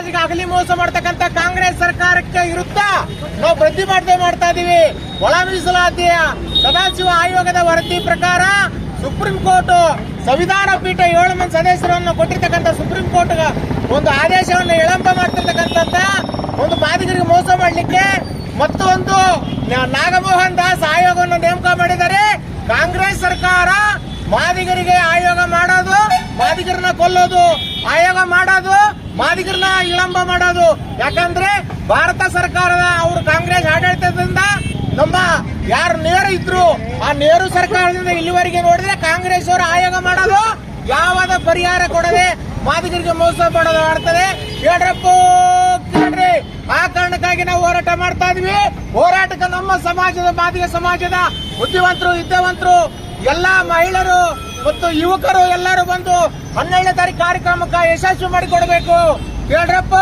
ಸಮಾಜಕ್ಕೆ ಅಗಲಿ ಮೋಸ ಮಾಡ್ತಕ್ಕಂತ ಕಾಂಗ್ರೆಸ್ ಸರ್ಕಾರಕ್ಕೆ ವಿರುದ್ಧ ನಾವು ಪ್ರತಿಭಟನೆ ಮಾಡ್ತಾ ಇದೀವಿ. ಒಳ ಮೀಸಲಾತಿಯ ಸದಾಶಿವ ಆಯೋಗದ ವರದಿ ಪ್ರಕಾರ ಸುಪ್ರೀಂ ಕೋರ್ಟ್ ಸಂವಿಧಾನ ಪೀಠ ಏಳು ಮಂದಿ ಸದಸ್ಯರನ್ನು ಕೊಟ್ಟಿರ್ತಕ್ಕಂಥ ಸುಪ್ರೀಂ ಕೋರ್ಟ್ ಒಂದು ಆದೇಶವನ್ನು ವಿಳಂಬ ಮಾಡ್ತಿರ್ತಕ್ಕಂಥ ಒಂದು ಬಾಧಿಕರಿಗೆ ಮೋಸ ಮಾಡಲಿಕ್ಕೆ ಮತ್ತೊಂದು ನಾಗಮೋಹನ್ ದಾಸ್ ಆಯೋಗವನ್ನು ನೇಮಕ ಮಾಡಿದರೆ ಕಾಂಗ್ರೆಸ್ ಸರ್ಕಾರ ಮಾದಿಗರಿಗೆ ಆಯೋಗ ಮಾಡೋದು, ಮಾದಿಗರನ್ನ ಕೊಲ್ಲೋದು, ಆಯೋಗ ಮಾಡೋದು ಮಾದಿಗರನ್ನ ವಿಳಂಬ ಮಾಡೋದು. ಯಾಕಂದ್ರೆ ಭಾರತ ಸರ್ಕಾರದ ಅವರು ಕಾಂಗ್ರೆಸ್ ಆಡಳಿತದಿಂದ ನಮ್ಮ ಯಾರು ನೇರು ಇದ್ರು, ಆ ನೇರು ಸರ್ಕಾರದಿಂದ ಇಲ್ಲಿವರೆಗೆ ನೋಡಿದ್ರೆ ಕಾಂಗ್ರೆಸ್ ಅವರು ಆಯೋಗ ಮಾಡೋದು ಯಾವಾದ ಪರಿಹಾರ ಕೊಡದೆ ಮಾದಿಗರಿಗೆ ಮೋಸ ಮಾಡೋದು ಹೇಳ್ರಪ್ಪ, ಕೇಳ್ರಿ. ಆ ಕಾರಣಕ್ಕಾಗಿ ನಾವು ಹೋರಾಟ ಮಾಡ್ತಾ ಇದೀವಿ. ಹೋರಾಟಕ್ಕೆ ನಮ್ಮ ಸಮಾಜದ, ಮಾದಿಗ ಸಮಾಜದ ಬುದ್ಧಿವಂತರು, ವಿದ್ಯಾವಂತರು, ಎಲ್ಲಾ ಮಹಿಳೆಯರು ಮತ್ತು ಯುವಕರು ಎಲ್ಲರೂ ಬಂದು ಹನ್ನೆರಡನೇ ತಾರೀಕು ಕಾರ್ಯಕ್ರಮಕ್ಕೆ ಯಶಸ್ವಿ ಮಾಡಿಕೊಡ್ಬೇಕು. ಕೇಳ್ರಪ್ಪ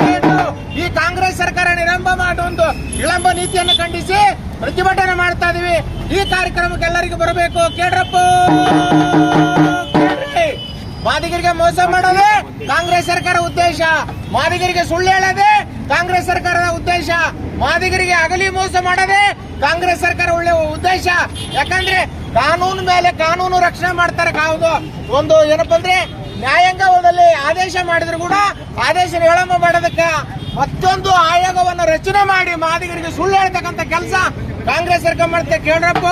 ಕೇಳ್ರು. ಈ ಕಾಂಗ್ರೆಸ್ ಸರ್ಕಾರ ನಿರಂಬ ಒಂದು ವಿಳಂಬ ನೀತಿಯನ್ನು ಖಂಡಿಸಿ ಪ್ರತಿಭಟನೆ ಮಾಡ್ತಾ ಇದೀವಿ. ಈ ಕಾರ್ಯಕ್ರಮಕ್ಕೆ ಎಲ್ಲರಿಗೂ ಬರಬೇಕು. ಕೇಳ್ರಪ್ಪ ಮಾದಿಗರಿಗೆ ಮೋಸ ಮಾಡೋದೇ ಕಾಂಗ್ರೆಸ್ ಸರ್ಕಾರ ಉದ್ದೇಶ. ಮಾದಿಗರಿಗೆ ಸುಳ್ಳು ಹೇಳದೆ ಕಾಂಗ್ರೆಸ್ ಸರ್ಕಾರದ ಉದ್ದೇಶ. ಮಾದಿಗರಿಗೆ ಅಗಲಿ ಮೋಸ ಮಾಡೋದೇ ಕಾಂಗ್ರೆಸ್ ಸರ್ಕಾರ ಒಳ್ಳೆ ಉದ್ದೇಶ. ಯಾಕಂದ್ರೆ ಕಾನೂನು ಮೇಲೆ ಕಾನೂನು ರಕ್ಷಣೆ ಮಾಡ್ತಾರೆ ಕಾವುದು. ಒಂದು ಏನಪ್ಪ ಅಂದ್ರೆ ನ್ಯಾಯಾಂಗದಲ್ಲಿ ಆದೇಶ ಮಾಡಿದ್ರು ಕೂಡ ಆದೇಶ ವಿಳಂಬ ಮಾಡೋದಕ್ಕ ಮತ್ತೊಂದು ಆಯೋಗವನ್ನು ರಚನೆ ಮಾಡಿ ಮಾದಿಗರಿಗೆ ಸುಳ್ಳು ಹೇಳ್ತಕ್ಕಂಥ ಕೆಲಸ ಕಾಂಗ್ರೆಸ್ ಸರ್ಕಾರ ಮಾಡುತ್ತೆ ಕೇಳ್ರಪ್ಪ!